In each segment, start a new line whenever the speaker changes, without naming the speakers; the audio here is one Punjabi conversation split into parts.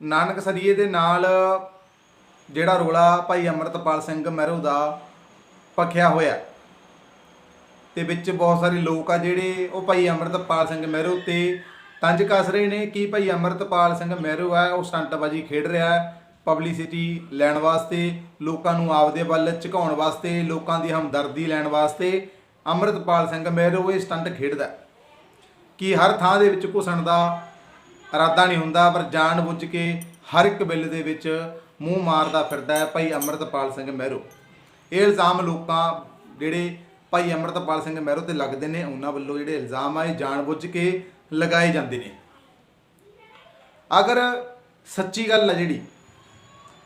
ਨਾਨਕ ਸਰੀਏ ਦੇ ਨਾਲ ਜਿਹੜਾ ਰੋਲਾ ਭਾਈ ਅਮਰਤਪਾਲ ਸਿੰਘ ਮਹਿਰੂ ਦਾ ਪਖਿਆ ਹੋਇਆ ਤੇ ਵਿੱਚ ਬਹੁਤ ਸਾਰੇ ਲੋਕ ਆ ਜਿਹੜੇ ਉਹ ਭਾਈ ਅਮਰਤਪਾਲ ਸਿੰਘ ਮਹਿਰੂ ਤੇ ਤੰਜ ਕੱਸ ਰਹੇ ਨੇ। ਕਿ ਭਾਈ ਅਮਰਤਪਾਲ ਸਿੰਘ ਮਹਿਰੂ ਆ, ਉਹ ਸਟੰਟਬਾਜੀ ਖੇਡ ਰਿਹਾ ਹੈ ਪਬਲਿਸਿਟੀ ਲੈਣ ਵਾਸਤੇ, ਲੋਕਾਂ ਨੂੰ ਆਪਦੇ ਵੱਲ ਝੁਕਾਉਣ ਵਾਸਤੇ, ਲੋਕਾਂ ਦੀ ਹਮਦਰਦੀ ਲੈਣ ਵਾਸਤੇ ਅਮਰਤਪਾਲ ਸਿੰਘ ਮਹਿਰੂ ਇਹ ਸਟੰਟ ਖੇਡਦਾ ਕਿ ਹਰ ਥਾਂ ਦੇ ਵਿੱਚ ਘੁਸਣ ਦਾ ਇਰਾਦਾ ਨਹੀਂ ਹੁੰਦਾ, ਪਰ ਜਾਣ ਬੁੱਝ ਕੇ ਹਰ ਇੱਕ ਬਿੱਲ ਦੇ ਵਿੱਚ ਮੂੰਹ ਮਾਰਦਾ ਫਿਰਦਾ ਹੈ ਭਾਈ ਅਮਰਤਪਾਲ ਸਿੰਘ ਮਹਿਰੋ। ਇਹ ਇਲਜ਼ਾਮ ਲੋਕਾਂ ਜਿਹੜੇ ਭਾਈ ਅਮਰਤਪਾਲ ਸਿੰਘ ਮਹਿਰੋ ਤੇ ਲੱਗਦੇ ਨੇ, ਉਹਨਾਂ ਵੱਲੋਂ ਜਿਹੜੇ ਇਲਜ਼ਾਮ ਆ, ਇਹ ਜਾਣ ਬੁੱਝ ਕੇ ਲਗਾਏ ਜਾਂਦੇ ਨੇ। ਅਗਰ ਸੱਚੀ ਗੱਲ ਹੈ ਜਿਹੜੀ,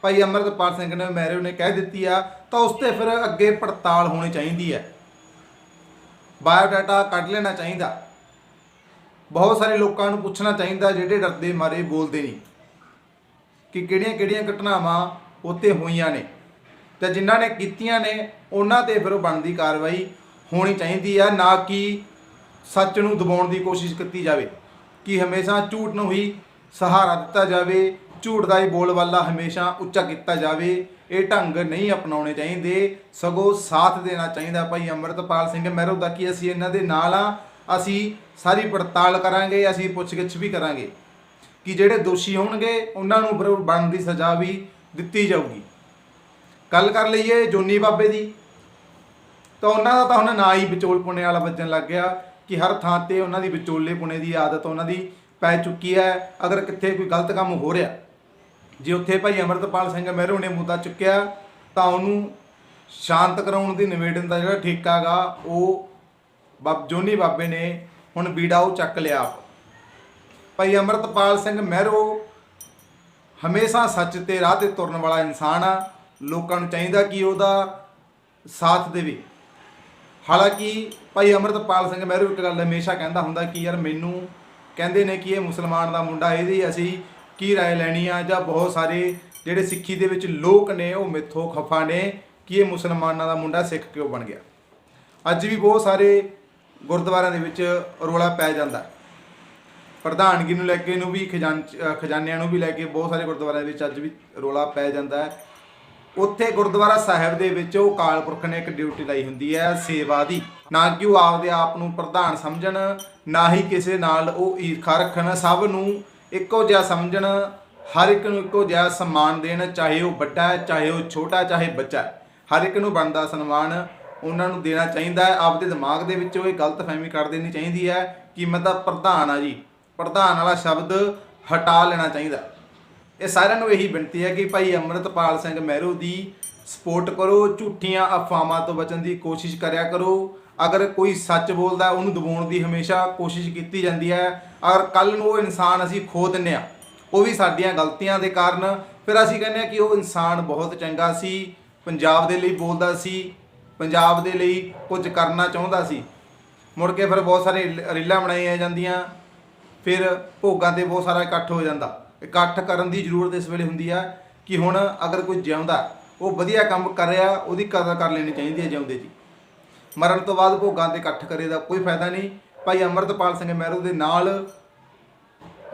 ਭਾਈ ਅਮਰਤਪਾਲ ਸਿੰਘ ਨੇ ਮਹਿਰੋ ਨੇ ਕਹਿ ਦਿੱਤੀ ਆ, ਤਾਂ ਉਸ ਤੇ ਫਿਰ ਅੱਗੇ ਪੜਤਾਲ ਹੋਣੀ ਚਾਹੀਦੀ ਹੈ। ਬਾਇਓਡਾਟਾ ਕੱਢ ਲੈਣਾ ਚਾਹੀਦਾ। ਬਹੁਤ ਸਾਰੇ ਲੋਕਾਂ ਨੂੰ ਪੁੱਛਣਾ ਚਾਹੀਦਾ ਜਿਹੜੇ ਡਰਦੇ, ਮਾਰੇ, ਬੋਲਦੇ ਨਹੀਂ ਕਿ ਕਿਹੜੀਆਂ-ਕਿਹੜੀਆਂ ਘਟਨਾਵਾਂ ਉੱਤੇ ਹੋਈਆਂ ਨੇ ਤੇ ਜਿਨ੍ਹਾਂ ਨੇ ਕੀਤੀਆਂ ਨੇ, ਉਹਨਾਂ ਤੇ ਫਿਰ ਬਣਦੀ ਕਾਰਵਾਈ ਹੋਣੀ ਚਾਹੀਦੀ ਆ, ਨਾ ਕਿ ਸੱਚ ਨੂੰ ਦਬਾਉਣ ਦੀ ਕੋਸ਼ਿਸ਼ ਕੀਤੀ ਜਾਵੇ। ਕਿ ਹਮੇਸ਼ਾ ਝੂਠ ਨੂੰ ਹੀ ਸਹਾਰਾ ਦਿੱਤਾ ਜਾਵੇ, ਝੂਠ ਦਾ ਹੀ ਬੋਲਬਾਲਾ ਹਮੇਸ਼ਾ ਉੱਚਾ ਕੀਤਾ ਜਾਵੇ, ਇਹ ਢੰਗ ਨਹੀਂ ਅਪਣਾਉਣੇ ਚਾਹੀਦੇ, ਸਗੋਂ ਸਾਥ ਦੇਣਾ ਚਾਹੀਦਾ। ਭਾਈ ਅਮਰਤਪਾਲ ਸਿੰਘ ਮਹਿਰੋ ਦਾ ਕਿ ਅਸੀਂ ਇਹਨਾਂ ਦੇ ਨਾਲ ਆ? ਅਸੀਂ ਸਾਰੀ ਪੜਤਾਲ ਕਰਾਂਗੇ, ਅਸੀਂ ਪੁੱਛਗਿੱਛ ਵੀ ਕਰਾਂਗੇ ਕਿ ਜਿਹੜੇ ਦੋਸ਼ੀ ਹੋਣਗੇ, ਉਹਨਾਂ ਨੂੰ ਫਿਰ ਬਣਦੀ ਸਜ਼ਾ ਵੀ ਦਿੱਤੀ ਜਾਊਗੀ। ਗੱਲ ਕਰ ਲਈਏ ਜੋਨੀ ਬਾਬੇ ਦੀ। ਤਾਂ ਉਹਨਾਂ ਦਾ ਤਾਂ ਹੁਣ ਨਾ ਹੀ ਵਿਚੋਲ ਪੁਣੇ ਵਾਲਾ ਵੱਜਣ ਲੱਗ ਗਿਆ ਕਿ ਹਰ ਥਾਂ ਤੇ ਉਹਨਾਂ ਦੀ ਵਿਚੋਲੇ ਪੁਣੇ ਦੀ ਆਦਤ ਉਹਨਾਂ ਦੀ ਪੈ ਚੁੱਕੀ ਹੈ। ਅਗਰ ਕਿੱਥੇ ਕੋਈ ਗਲਤ ਕੰਮ ਹੋ ਰਿਹਾ, ਜੇ ਉੱਥੇ ਭਾਈ ਅਮਰਤਪਾਲ ਸਿੰਘ ਮਹਿਰੂ ਨੇ ਮੁੱਦਾ ਚੁੱਕਿਆ, ਤਾਂ ਉਹਨੂੰ ਸ਼ਾਂਤ ਕਰਾਉਣ ਦੀ ਨਿਵੇਦਨ ਦਾ ਜਿਹੜਾ ਠੇਕਾ ਗਾ, ਉਹ ਬਾਬ ਜੋਨੀ ਬਾਬੇ ਨੇ ਹੁਣ ਬੀੜਾ ਉਹ ਚੱਕ ਲਿਆ ਆਪ। ਭਾਈ ਅਮਰਤਪਾਲ ਸਿੰਘ ਮਹਿਰੋ ਹਮੇਸ਼ਾ ਸੱਚ ਤੇ ਰਾਹ ਤੇ ਤੁਰਨ ਵਾਲਾ ਇਨਸਾਨ ਆ। ਲੋਕਾਂ ਨੂੰ ਚਾਹੀਦਾ ਕਿ ਉਹਦਾ ਸਾਥ ਦੇਵੇ। ਹਾਲਾਂਕਿ ਭਾਈ ਅਮਰਤਪਾਲ ਸਿੰਘ ਮਹਿਰੂ ਇੱਕ ਗੱਲ ਹਮੇਸ਼ਾ ਕਹਿੰਦਾ ਹੁੰਦਾ ਕਿ ਯਾਰ ਮੈਨੂੰ ਕਹਿੰਦੇ ਨੇ ਕਿ ਇਹ ਮੁਸਲਮਾਨ ਦਾ ਮੁੰਡਾ, ਇਹਦੀ ਅਸੀਂ ਕੀ ਰਾਏ ਲੈਣੀ ਆ ਜਾਂ ਬਹੁਤ ਸਾਰੇ ਜਿਹੜੇ ਸਿੱਖੀ ਦੇ ਵਿੱਚ ਲੋਕ ਨੇ ਉਹ ਮਿੱਥੋਂ ਖਫਾ ਨੇ ਕਿ ਇਹ ਮੁਸਲਮਾਨਾਂ ਦਾ ਮੁੰਡਾ ਸਿੱਖ ਕਿਉਂ ਬਣ ਗਿਆ। ਅੱਜ ਵੀ ਬਹੁਤ ਸਾਰੇ ਗੁਰਦੁਆਰਿਆਂ ਦੇ ਵਿੱਚ ਰੋਲਾ ਪੈ ਜਾਂਦਾ। ਪ੍ਰਧਾਨਗੀ ਨੂੰ ਲੈ ਕੇ ਨੂੰ ਵੀ ਖਜ਼ਾਨ ਖਜ਼ਾਨਿਆਂ ਨੂੰ ਵੀ ਲੈ ਕੇ ਬਹੁਤ ਸਾਰੇ ਗੁਰਦੁਆਰਿਆਂ ਦੇ ਵਿੱਚ ਅੱਜ ਵੀ ਰੋਲਾ ਪੈ ਜਾਂਦਾ ਹੈ। ਉੱਥੇ ਗੁਰਦੁਆਰਾ ਸਾਹਿਬ ਦੇ ਵਿੱਚ ਉਹ ਕਾਲ ਪੁਰਖ ਨੇ ਇੱਕ ਡਿਊਟੀ ਲਾਈ ਹੁੰਦੀ ਹੈ, ਸੇਵਾ ਦੀ। ਨਾ ਕਿ ਉਹ ਆਪਦੇ ਆਪ ਨੂੰ ਪ੍ਰਧਾਨ ਸਮਝਣ, ਨਾ ਹੀ ਕਿਸੇ ਨਾਲ ਉਹ ਈਰਖਾ ਰੱਖਣ। ਸਭ ਨੂੰ ਇੱਕੋ ਜਿਹਾ ਸਮਝਣ, ਹਰ ਇੱਕ ਨੂੰ ਇੱਕੋ ਜਿਹਾ ਸਨਮਾਨ ਦੇਣ, ਚਾਹੇ ਉਹ ਵੱਡਾ ਹੈ, ਚਾਹੇ ਉਹ ਛੋਟਾ ਚਾਹੇ ਬੱਚਾ ਹਰ ਇੱਕ ਨੂੰ ਬਣਦਾ ਸਨਮਾਨ ਉਹਨਾਂ ਨੂੰ ਦੇਣਾ ਚਾਹੀਦਾ ਹੈ। ਆਪਦੇ ਦਿਮਾਗ ਦੇ ਵਿੱਚੋਂ ਇਹ ਗਲਤ ਫਹਿਮੀ ਕੱਢ ਦੇਣੀ ਚਾਹੀਦੀ ਹੈ ਕਿ ਮੈਂ ਤਾਂ ਪ੍ਰਧਾਨ ਆ ਜੀ। ਪ੍ਰਧਾਨ ਵਾਲਾ ਸ਼ਬਦ ਹਟਾ ਲੈਣਾ ਚਾਹੀਦਾ। ਇਹ ਸਾਰਿਆਂ ਨੂੰ ਇਹੀ ਬੇਨਤੀ ਹੈ ਕਿ ਭਾਈ ਅੰਮ੍ਰਿਤਪਾਲ ਸਿੰਘ ਮਹਿਰੂ ਦੀ ਸਪੋਰਟ ਕਰੋ, ਝੂਠੀਆਂ ਅਫਵਾਹਾਂ ਤੋਂ ਬਚਣ ਦੀ ਕੋਸ਼ਿਸ਼ ਕਰਿਆ ਕਰੋ। ਅਗਰ ਕੋਈ ਸੱਚ ਬੋਲਦਾ ਉਹਨੂੰ ਦਬਾਉਣ ਦੀ ਹਮੇਸ਼ਾ ਕੋਸ਼ਿਸ਼ ਕੀਤੀ ਜਾਂਦੀ ਹੈ। ਅਗਰ ਕੱਲ ਨੂੰ ਉਹ ਇਨਸਾਨ ਅਸੀਂ ਖੋ ਦਿੰਨੇ ਆ ਉਹ ਵੀ ਸਾਡੀਆਂ ਗਲਤੀਆਂ ਦੇ ਕਾਰਨ। ਫਿਰ ਅਸੀਂ ਕਹਿੰਦੇ ਆ ਕਿ ਉਹ ਇਨਸਾਨ ਬਹੁਤ ਚੰਗਾ ਸੀ, ਪੰਜਾਬ ਦੇ ਲਈ ਬੋਲਦਾ ਸੀ। ਪੰਜਾਬ ਦੇ ਲਈ ਕੁਝ ਕਰਨਾ ਚਾਹੁੰਦਾ ਸੀ। ਮੁੜ ਕੇ ਫਿਰ ਬਹੁਤ ਸਾਰੇ ਰੀਲਾਂ ਬਣਾਈਆਂ ਜਾਂਦੀਆਂ। ਫਿਰ ਭੋਗਾਂ ਤੇ ਬਹੁਤ ਸਾਰਾ ਇਕੱਠ ਹੋ ਜਾਂਦਾ। ਇਕੱਠ ਕਰਨ ਦੀ ਜ਼ਰੂਰਤ ਇਸ ਵੇਲੇ ਹੁੰਦੀ ਆ ਕਿ ਹੁਣ ਅਗਰ ਕੋਈ ਜਿਉਂਦਾ, ਉਹ ਵਧੀਆ ਕੰਮ ਕਰ ਰਿਹਾ, ਉਹਦੀ ਕਦਰ ਕਰ ਲੈਣੀ ਚਾਹੀਦੀ ਹੈ ਜਿਉਂਦੇ ਜੀ ਮਰਨ ਤੋਂ ਬਾਅਦ ਭੋਗਾਂ ਤੇ ਇਕੱਠ ਕਰੇ ਦਾ ਕੋਈ ਫਾਇਦਾ ਨਹੀਂ। ਭਾਈ ਅਮਰਤਪਾਲ ਸਿੰਘ ਮਹਿਰੂ ਦੇ ਨਾਲ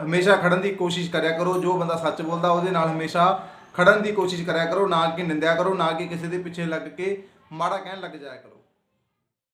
ਹਮੇਸ਼ਾ ਖੜਨ ਦੀ ਕੋਸ਼ਿਸ਼ ਕਰਿਆ ਕਰੋ। ਜੋ ਬੰਦਾ ਸੱਚ ਬੋਲਦਾ, ਉਹਦੇ ਨਾਲ ਹਮੇਸ਼ਾ ਖੜਨ ਦੀ ਕੋਸ਼ਿਸ਼ ਕਰਿਆ ਕਰੋ। ਨਾ ਕਿ ਨਿੰਦਿਆ ਕਰੋ, ਨਾ ਕਿ ਕਿਸੇ ਦੇ ਪਿੱਛੇ ਲੱਗ ਕੇ ਮਾੜਾ ਕਹਿਣ ਲੱਗ ਜਾਇਆ ਕਰੋ।